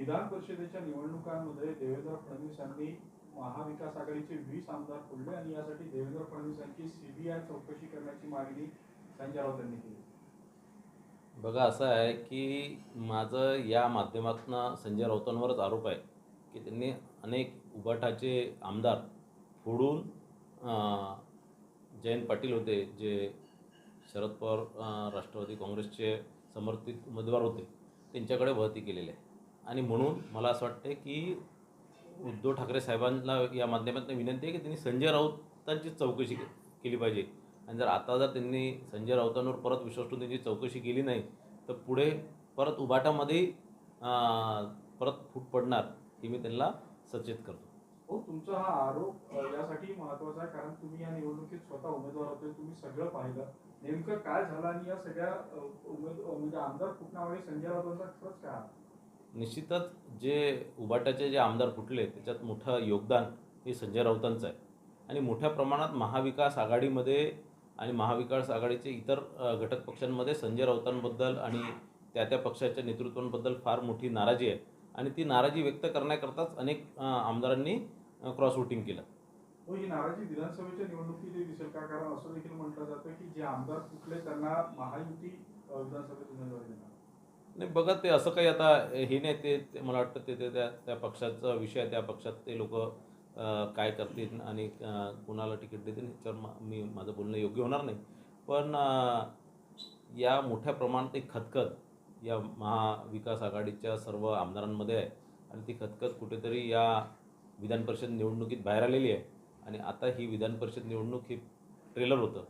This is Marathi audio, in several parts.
विधान परिषदेच्या निवडणुकांमध्ये देवेंद्र फडणवीस यांनी महाविकास आघाडीचे वीस आमदार फोडले आणि यासाठी देवेंद्र फडणवीस यांची सीबीआय चौकशी करण्याची मागणी संजय राऊत यांनी केली. बघा असं आहे की माझं या माध्यमातून संजय राऊतांवरच आरोप आहे की त्यांनी अनेक उबाटाचे आमदार फोडून जयंत पाटील होते जे शरद पवार राष्ट्रवादी काँग्रेसचे समर्थित उमेदवार होते त्यांच्याकडे भरती केलेली आहे. आणि म्हणून मला असं वाटतं की उद्धव ठाकरे साहेबांना या माध्यमातून विनंती आहे की त्यांनी संजय राऊतांची चौकशी केली पाहिजे. आणि जर आता जर त्यांनी संजय राऊतांवर परत विश्वास ठेवून त्यांची चौकशी केली नाही तर पुढे परत उभाटामध्ये परत फूट पडणार हे मी त्यांना सचेत करतो. हो तुमचा हा आरोप यासाठी महत्त्वाचा आहे कारण तुम्ही या निवडणुकीत स्वतः उमेदवार होते तुम्ही सगळं पाहिलं. नेमकं काय झालं आणि या सगळ्या उमेद म्हणजे आमदार फुटण्यामागे संजय राऊतांचा खरंच काय निश्चितच जे उबाटाचे जे आमदार फुटले त्याच्यात मोठं योगदान हे संजय राऊतांचं आहे. आणि मोठ्या प्रमाणात महाविकास आघाडीमध्ये आणि महाविकास आघाडीचे इतर घटक पक्षांमध्ये संजय राऊतांबद्दल आणि त्या त्या पक्षाच्या नेतृत्वांबद्दल फार मोठी नाराजी आहे. आणि ती नाराजी व्यक्त करण्याकरताच अनेक आमदारांनी क्रॉस वोटिंग केलं. हो ही नाराजी विधानसभेच्या निवडणुकीत दिसेल. का? कारण असं देखील म्हटलं जातं की जे आमदार फुटले त्यांना महायुती विधानसभेत उमेदवारी देणार. नाही बघा ते असं काही आता हे नाही ते ते मला वाटतं ते ते त्या त्या पक्षाचा विषय त्या पक्षात ते लोक काय करतील आणि कुणाला तिकीट देतील ह्याच्यावर मा- मी माझं बोलणं योग्य होणार नाही. पण या मोठ्या प्रमाणात एक खतखत या महाविकास आघाडीच्या सर्व आमदारांमध्ये आहे आणि ती खतखत कुठेतरी या विधान परिषद निवडणुकीत बाहेर आलेली आहे. आणि आता ही विधान परिषद निवडणूक ही ट्रेलर होतं.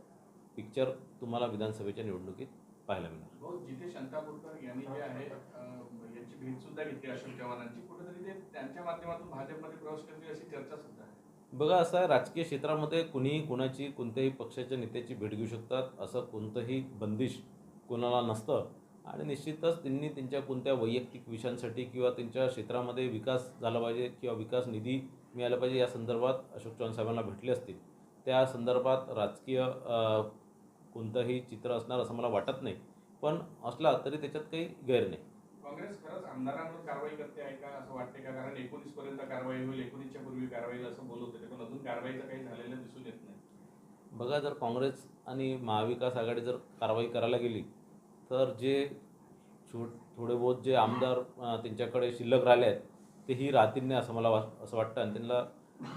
पिक्चर तुम्हाला विधानसभेच्या निवडणुकीत पाहायला मिळणार भाऊ जिथे शंकापूरकर यांनी जे आहे यांची भेट सुद्धा घेतली अशोक चव्हाणांची. कुठेतरी ते त्यांच्या माध्यमातून भाजपमध्ये प्रवेश करतील अशी चर्चा सुद्धा आहे. बघा असं आहे राजकीय क्षेत्रामध्ये कुणीही कुणाची कोणत्याही पक्षाच्या नेत्याची भेट घेऊ शकतात असं कोणतंही बंदिश कोणाला नसतं. आणि निश्चितच त्यांनी त्यांच्या कोणत्या वैयक्तिक विषयांसाठी किंवा त्यांच्या क्षेत्रामध्ये विकास झाला पाहिजे किंवा विकास निधी मिळाला पाहिजे या संदर्भात अशोक चव्हाण साहेबांना भेटले असतील. त्या संदर्भात राजकीय अ, कोणतंही चित्र असणार असं मला वाटत नाही. पण असला तरी त्याच्यात काही गैर नाही. काँग्रेस खरंच आमदारांवर कारवाई करते आहे का? असं वाटते का? कारण एकोणीस पर्यंत कारवाई होईल एकोणीसच्या पूर्वी कारवाई होईल असं बोलत होते पण अजून कारवाईचं काही झालेलं दिसून येत नाही. बघा जर काँग्रेस आणि महाविकास आघाडी जर कारवाई करायला गेली तर जे छो थोडे बहुत जे आमदार त्यांच्याकडे शिल्लक राहिले आहेत तेही राहतील नाही असं मला वा असं वाटतं. आणि त्यांना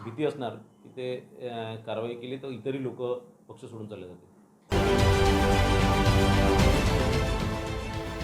भीती असणार की ते कारवाई केली तर इतरही लोक पक्ष सोडून चालले जातील.